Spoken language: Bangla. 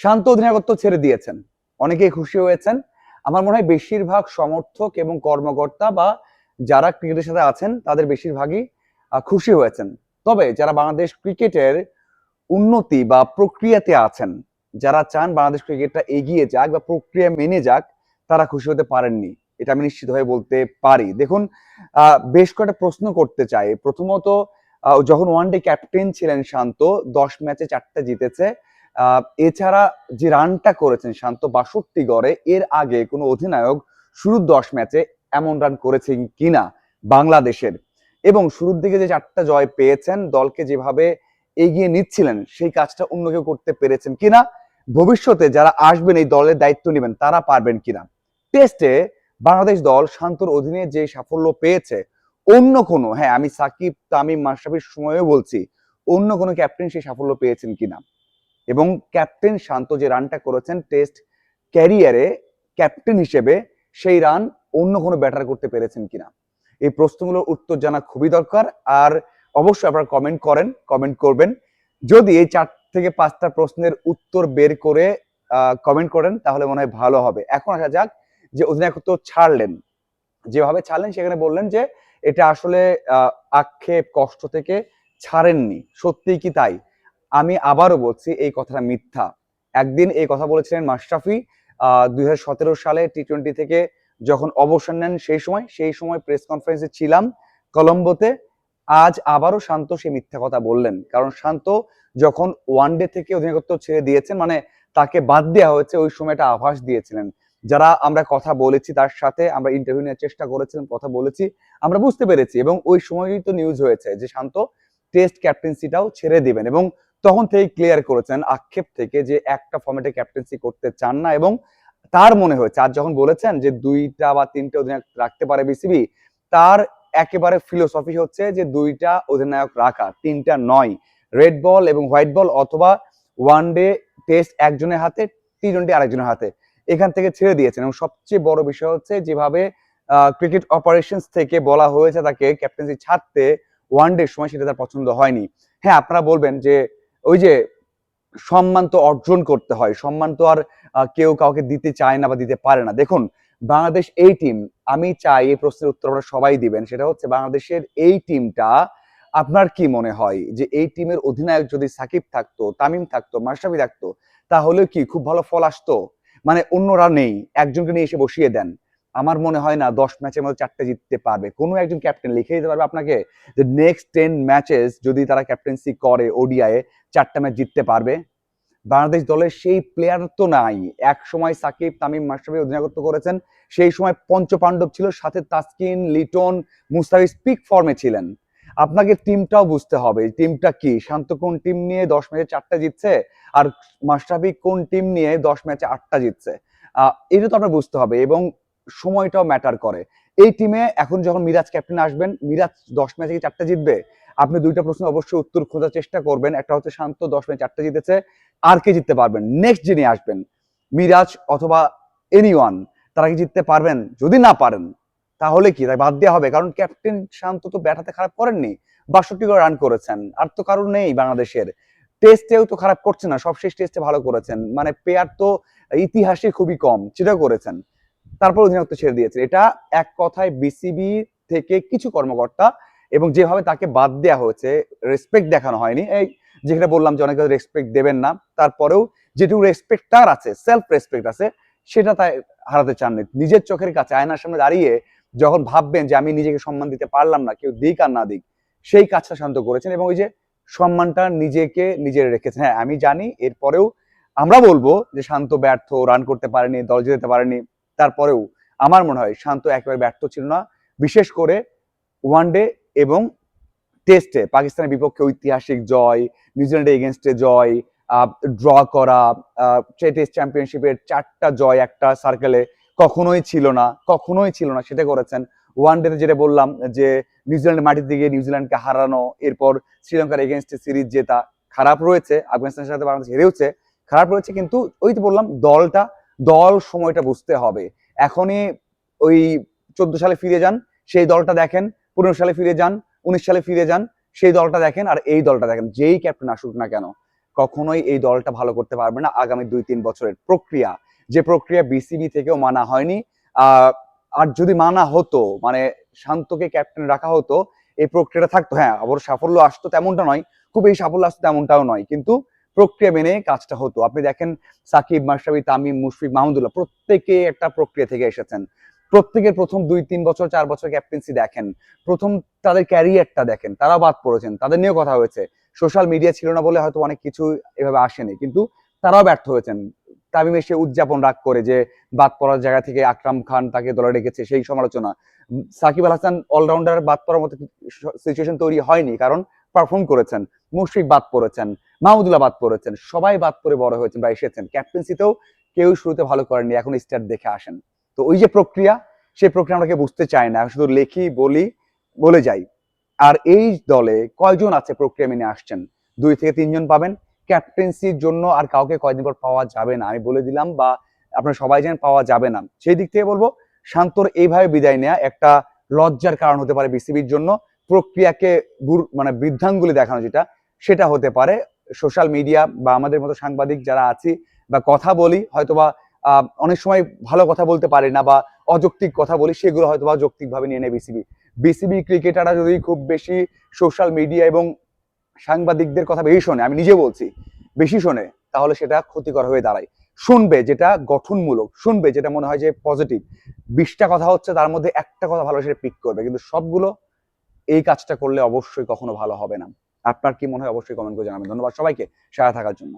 শান্ত অধিনায়কত্ব ছেড়ে দিয়েছেন। অনেকেই খুশি হয়েছেন। আমার মনে হয় বেশিরভাগ সমর্থক এবং কর্মকর্তা বা যারা ক্রিকেটের সাথে আছেন, তাদের বেশিরভাগই খুশি হয়েছেন। তবে যারা বাংলাদেশ ক্রিকেটের উন্নতি বা প্রক্রিয়াতে আছেন, যারা চান বাংলাদেশ ক্রিকেটটা এগিয়ে যাক বা প্রক্রিয়া মেনে যাক, তারা খুশি হতে পারেননি। এটা আমি নিশ্চিত হয়ে বলতে পারি। দেখুন বেশ কয়েকটা প্রশ্ন করতে চাই। প্রথমত যখন ওয়ান ডে ক্যাপ্টেন ছিলেন শান্ত, দশ ম্যাচে চারটা জিতেছে এছাড়া যে রানটা করেছেন শান্ত বাষট্টি গড়ে, এর আগে কোনো অধিনায়ক শুরুর দশ ম্যাচে এমন রান করেছেন কিনা বাংলাদেশের? এবং শুরুর দিকে যে চারটা জয় পেয়েছেন, দলকে যেভাবে এগিয়ে নিচ্ছিলেন, সেই কাজটা অন্য কেউ করতে পেরেছেন কিনা? ভবিষ্যতে যারা আসবেন, এই দলের দায়িত্ব নেবেন, তারা পারবেন কিনা? টেস্টে বাংলাদেশ দল শান্তর অধীনে যে সাফল্য পেয়েছে, অন্য কোনো হ্যাঁ আমি সাকিব, তামিম, মাশরাফির সময়ও বলছি, অন্য কোনো ক্যাপ্টেন সেই সাফল্য পেয়েছেন কিনা? এবং ক্যাপ্টেন শান্ত যে রানটা করেছেন টেস্ট ক্যারিয়ারে ক্যাপ্টেন হিসেবে সেই রান অন্য কোনো ব্যাটার করতে পেরেছেন কিনা? এই প্রশ্নগুলোর উত্তর জানা খুবই দরকার। আর অবশ্যই আপনারা কমেন্ট করেন কমেন্ট করবেন। যদি এই চার থেকে পাঁচটা প্রশ্নের উত্তর বের করে কমেন্ট করেন, তাহলে মনে হয় ভালো হবে। এখন আসা যাক যে অধিনায়কত্ব ছাড়লেন। যেভাবে ছাড়লেন, সেখানে বললেন যে এটা আসলে আক্ষেপ কষ্ট থেকে ছাড়েননি। সত্যিই কি তাই? আমি আবারও বলছি, এই কথাটা মিথ্যা। একদিন এই কথা বলেছিলেন মাশরাফি দুই হাজার সতেরো সালে টি টোয়েন্টি থেকে যখন অবসর নেন সেই সময় সেই সময় প্রেস কনফারেন্সে ছিলাম কলম্বোতে। আজ আবারও শান্ত সে মিথ্যা কথা বললেন। কারণ শান্ত যখন ওয়ান ডে থেকে অধিনায়কত্ব ছেড়ে দিয়েছেন মানে তাকে বাদ দেওয়া হয়েছে, ওই সময়টা আভাস দিয়েছিলেন। যারা আমরা কথা বলেছি, তার সাথে আমরা ইন্টারভিউ নেওয়ার চেষ্টা করেছিলাম, কথা বলেছি, আমরা বুঝতে পেরেছি। এবং ওই সময়ই তো নিউজ হয়েছে যে শান্ত টেস্ট ক্যাপ্টেন্সিটাও ছেড়ে দিবেন। এবং তখন থেকে ক্লিয়ার করেছেন আক্ষেপ থেকে যে একটা ফর্মেটে ক্যাপ্টেন্সি করতে চান না এবং তার মনে হয়েছে, আর যখন বলেছেন যে দুইটা বা তিনটা অধিনায়ক রাখতে পারে বিসিবি তার একেবারে ফিলোসফি হচ্ছে যে দুইটা অধিনায়ক রাখা, তিনটা নয়। রেড বল এবং হোয়াইট বল অথবা ওয়ান ডে টেস্ট একজনের হাতে টি টোয়েন্টি আরেকজনের হাতে এখান থেকে ছেড়ে দিয়েছেন এবং সবচেয়ে বড় বিষয় হচ্ছে যেভাবে ক্রিকেট অপারেশনস থেকে বলা হয়েছে তাকে ক্যাপ্টেন্সি ছাড়তে ওয়ান ডে সময় সেটা তার পছন্দ হয়নি। হ্যাঁ আপনারা বলবেন যে ওই যে সম্মান তো অর্জন করতে হয়, সম্মান তো আর কেউ কাউকে দিতে চায় না বা দিতে পারে না। দেখুন, বাংলাদেশ এই টিম আমি চাই এই প্রশ্নের উত্তর আপনারা সবাই দিবেন, সেটা হচ্ছে বাংলাদেশের এই টিমটা আপনার কি মনে হয় যে এই টিমের অধিনায়ক যদি সাকিব থাকতো, তামিম থাকতো, মাশরাফি থাকতো তাহলে কি খুব ভালো ফল আসতো? মানে অন্যরা নেই, একজনকে নিয়ে এসে বসিয়ে দেন। আমার মনে হয় না দশ ম্যাচের মধ্যে চারটে জিততে পারবে। কোনো একজন ক্যাপ্টেন লিখে দিতে পারবে আপনাকে যে নেক্সট টেন ম্যাচেস যদি তারা ক্যাপ্টেন্সি করে ওডিআই চারটা ম্যাচ জিততে পারবে। বাংলাদেশ দলের সেই প্লেয়ার তো নাই। এক সময় সাকিব, তামিম, মাশরাফি অধিনায়কত্ব করেছেন। সেই সময় পঞ্চপাণ্ডব ছিল, সাথে তাসকিন, লিটন, মুস্তাফিজ পিক ফর্মে ছিলেন। আপনাকে টিমটাও বুঝতে হবে। টিমটা কি? শান্ত কোন টিম নিয়ে দশ ম্যাচে চারটা জিতছে? আর মাশরাফি কোন টিম নিয়ে দশ ম্যাচে আটটা জিতছে? এটা তো আপনার বুঝতে হবে। এবং সময়টাও ম্যাটার করে। এই টিমে এখন যখন মিরাজ ক্যাপ্টেন আসবেন, মিরাজ দশ ম্যাচে চারটা জিতবে? আপনি দুইটা প্রশ্ন অবশ্যই উত্তর খোঁজার চেষ্টা করবেন। একটা হচ্ছে শান্ত, দশ ম্যাচে চারটা জিতেছে। আর কে জিততে পারবেন? নেক্সট যিনি আসবেন, মিরাজ অথবা এনি ওয়ান তারা কি জিততে পারবেন? যদি না পারেন, তাহলে কি? তাই বাদ দেওয়া হবে। কারণ ক্যাপ্টেন শান্ত তো ব্যাটাতে খারাপ করেননি। বাষট্টি করে রান করেছেন। আর তো কারণ নেই বাংলাদেশের। টেস্টেও তো খারাপ করছে না। সবশেষ টেস্টে ভালো করেছেন। মানে পেয়ার তো ইতিহাসে খুবই কম। সেটাও করেছেন। তারপর অধিনায়কত্ব ছেড়ে দিয়েছেন। এটা এক কথায় বিসিবি থেকে কিছু কর্মকর্তা এবং যেভাবে তাকে বাদ দেওয়া হয়েছে রেসপেক্ট দেখানো হয়নি। এই যেখানে বললাম যে অনেকে রেসপেক্ট দেবেন না, তারপরেও যেটুকু রেসপেক্ট তার আছে সেলফ রেসপেক্ট আছে, সেটা তাই হারাতে চাননি। নিজের চোখের কাছে, আয়নার সামনে দাঁড়িয়ে যখন ভাববেন যে আমি নিজেকে সম্মান দিতে পারলাম না, কেউ দিক আর না দিক, সেই কাজটা শান্ত করেছেন এবং ওই যে সম্মানটা নিজেকে নিজের রেখেছেন। হ্যাঁ আমি জানি, এরপরেও আমরা বলব যে শান্ত, ব্যর্থ রান করতে পারেনি, দল যেতে পারেনি। তারপরেও আমার মনে হয় শান্ত একেবারে ব্যর্থ ছিল না। বিশেষ করে ওয়ান ডে এবং টেস্টে পাকিস্তানের বিপক্ষে ঐতিহাসিক জয় নিউজিল্যান্ডের এগেনস্টে জয় ড্র করা টেস্ট চ্যাম্পিয়নশিপের চারটা জয় একটা সার্কেলে কখনোই ছিল না, কখনোই ছিল না, সেটা করেছেন ওয়ান ডেতে যেটা বললাম যে নিউজিল্যান্ডের মাটির দিকে নিউজিল্যান্ডকে হারানো, এরপর শ্রীলঙ্কার এগেনস্টে সিরিজ জেতা, খারাপ রয়েছে, আফগানিস্তানের সাথে বাংলাদেশ হেরেওছে, খারাপ রয়েছে কিন্তু ওই তো বললাম দলটা দল সময়টা বুঝতে হবে। এখনই ওই চোদ্দ সালে ফিরে যান, সেই দলটা দেখেন, পনেরো সালে ফিরে যান, উনিশ সালে ফিরে যান, সেই দলটা দেখেন আর এই দলটা দেখেন, যেই ক্যাপ্টেন আসুক না কেন, কখনোই এই দলটা ভালো করতে পারবে না আগামী দুই তিন বছরের প্রক্রিয়া। যে প্রক্রিয়া বিসিবি থেকেও মানা হয়নি আর যদি মানা হতো মানে শান্তকে ক্যাপ্টেন রাখা হতো, এই প্রক্রিয়াটা থাকতো হ্যাঁ আবার সাফল্য আসতো তেমনটা নয়, খুব এই সাফল্য আসতো তেমনটাও নয়, কিন্তু প্রক্রিয়া মেনে কাজটা হতো। আপনি দেখেন সাকিব, মাশরাফি, তামিম, মুশফিক মাহমুদুল্লাহ প্রত্যেকে একটা প্রক্রিয়া থেকে এসেছেন। প্রত্যেকের প্রথম দুই, তিন বছর, চার বছর ক্যাপ্টেন্সি দেখেন। প্রথম তাদের ক্যারিয়ারটা দেখেন। তারাও বাদ পড়েছেন। তাদের নিয়েও কথা হয়েছে। সোশ্যাল মিডিয়া ছিল না বলে হয়তো অনেক কিছু এভাবে আসেনি। কিন্তু তারাও ব্যর্থ হয়েছেন। তামিম এসে উদযাপন রাগ করে যে বাদ পড়ার জায়গা থেকে আকরাম খান তাকে দলে রেখেছে, সেই সমালোচনা। সাকিব আল হাসান অলরাউন্ডার বাদ পড়ার মতো সিচুয়েশন তৈরি হয়নি কারণ পারফর্ম করেছেন। মুশফিক বাদ পড়েছেন। মাহমুদুল্লাহ বাদ পড়েছেন, সবাই বাদ পড়ে বড় হয়েছেন বা এসেছেন। ক্যাপ্টেন্সিতেও কেউ শুরুতে ভালো করেননি, এখন স্টার্ট দেখে আসেন। তো ওই যে প্রক্রিয়া, সেই প্রক্রিয়া আমরা বুঝতে চাই না, শুধু লেখি, বলি, বলে যাই। আর এই দলে কয়জন আছে প্রক্রিয়া মেনে আসছেন? দুই থেকে তিনজন পাবেন। ক্যাপ্টেন্সির জন্য আর কাউকে কয়দিন পর পাওয়া যাবে না, আমি বলে দিলাম বা আপনারা সবাই জানেন পাওয়া যাবে না। সেই দিক থেকে বলব, শান্তর এইভাবে বিদায় নেওয়া একটা লজ্জার কারণ হতে পারে বিসিবির জন্য। প্রক্রিয়াকে মানে বৃদ্ধাঙ্গুলি দেখানো যেটা, সেটা হতে পারে। সোশ্যাল মিডিয়া বা আমাদের মতো সাংবাদিক যারা আছি বা কথা বলি, হয়তোবা অনেক সময় ভালো কথা বলতে পারি না বা অযৌক্তিক কথা বলি, সেগুলো হয়তো বা যৌক্তিকভাবে নিয়ে নেয় বিসিবি বিসিবি ক্রিকেটাররা যদি খুব বেশি সোশ্যাল মিডিয়া এবং সাংবাদিকদের কথা বেশি শোনে, আমি নিজে বলছি, বেশি শোনে, তাহলে সেটা ক্ষতিকর হয়ে দাঁড়ায়। শুনবে যেটা গঠনমূলক, শুনবে যেটা মনে হয় যে পজিটিভ বিশটা কথা হচ্ছে, তার মধ্যে একটা কথা ভালো সেটা পিক করবে, কিন্তু সবগুলো এই কাজটা করলে অবশ্যই কখনো ভালো হবে না। আপনার কি মনে হয় অবশ্যই কমেন্ট করে জানাবেন। ধন্যবাদ সবাইকে সারা থাকার জন্য।